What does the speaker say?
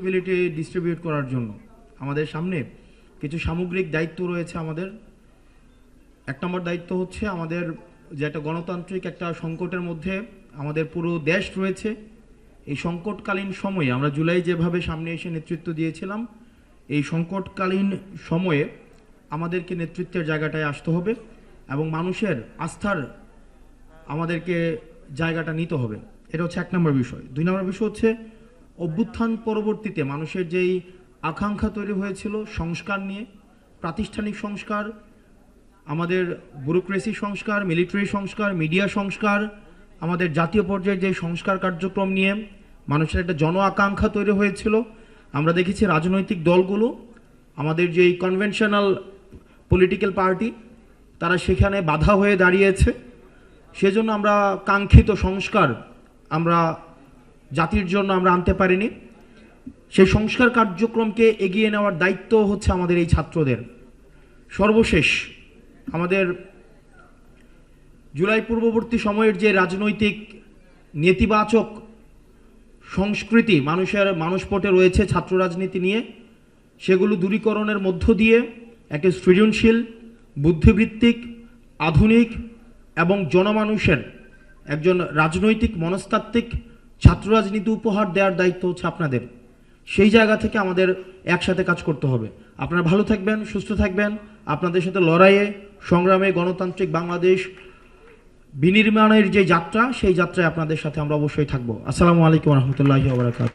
Responsibility distribute করার জন্য। আমাদের সামনে কিছু সামগ্রিক দায়িত্ব রয়েছে আমাদের। এক নম্বর দায়িত্ব হচ্ছে আমাদের যে একটা গণতান্ত্রিক একটা সংকটের মধ্যে আমাদের পুরো দেশ রয়েছে। এই সংকটকালীন সময়ে আমরা জুলাই যেভাবে সামনে এসে নেতৃত্ব দিয়েছিলাম, এই সংকটকালীন সময়ে আমাদেরকে নেতৃত্বের জায়গাটায় আসতে হবে এবং মানুষের আস্থার আমাদেরকে জায়গাটা নিতে হবে। এটা হচ্ছে এক নম্বর বিষয়। দুই নম্বর বিষয় হচ্ছে অভ্যুত্থান পরবর্তীতে মানুষের যেই আকাঙ্ক্ষা তৈরি হয়েছিল সংস্কার নিয়ে, প্রাতিষ্ঠানিক সংস্কার, আমাদের ব্যুরোক্রেসি সংস্কার, মিলিটারি সংস্কার, মিডিয়া সংস্কার, আমাদের জাতীয় পর্যায়ের যে সংস্কার কার্যক্রম নিয়ে মানুষের একটা জন আকাঙ্ক্ষা তৈরি হয়েছিল। আমরা দেখেছি রাজনৈতিক দলগুলো, আমাদের যে কনভেনশনাল পলিটিক্যাল পার্টি তারা সেখানে বাধা হয়ে দাঁড়িয়েছে। সেজন্য আমরা কাঙ্ক্ষিত সংস্কার আমরা জাতির জন্য আমরা আনতে পারিনি। সেই সংস্কার কার্যক্রমকে এগিয়ে নেওয়ার দায়িত্ব হচ্ছে আমাদের এই ছাত্রদের। সর্বশেষ আমাদের জুলাই পূর্ববর্তী সময়ের যে রাজনৈতিক নেতিবাচক সংস্কৃতি মানুষের মানসপটে রয়েছে ছাত্র রাজনীতি নিয়ে, সেগুলো দূরীকরণের মধ্য দিয়ে একটা সৃজনশীল, বুদ্ধিবৃত্তিক, আধুনিক এবং জনমানুষের একজন রাজনৈতিক মনস্তাত্ত্বিক ছাত্র রাজনীতি উপহার দেওয়ার দায়িত্ব হচ্ছে আপনাদের। সেই জায়গা থেকে আমাদের একসাথে কাজ করতে হবে। আপনারা ভালো থাকবেন, সুস্থ থাকবেন। আপনাদের সাথে লড়াইয়ে, সংগ্রামে গণতান্ত্রিক বাংলাদেশ বিনির্মাণের যে যাত্রা, সেই যাত্রায় আপনাদের সাথে আমরা অবশ্যই থাকব। আসসালামু আলাইকুম রহমতুল্লাহি ওবরাকাত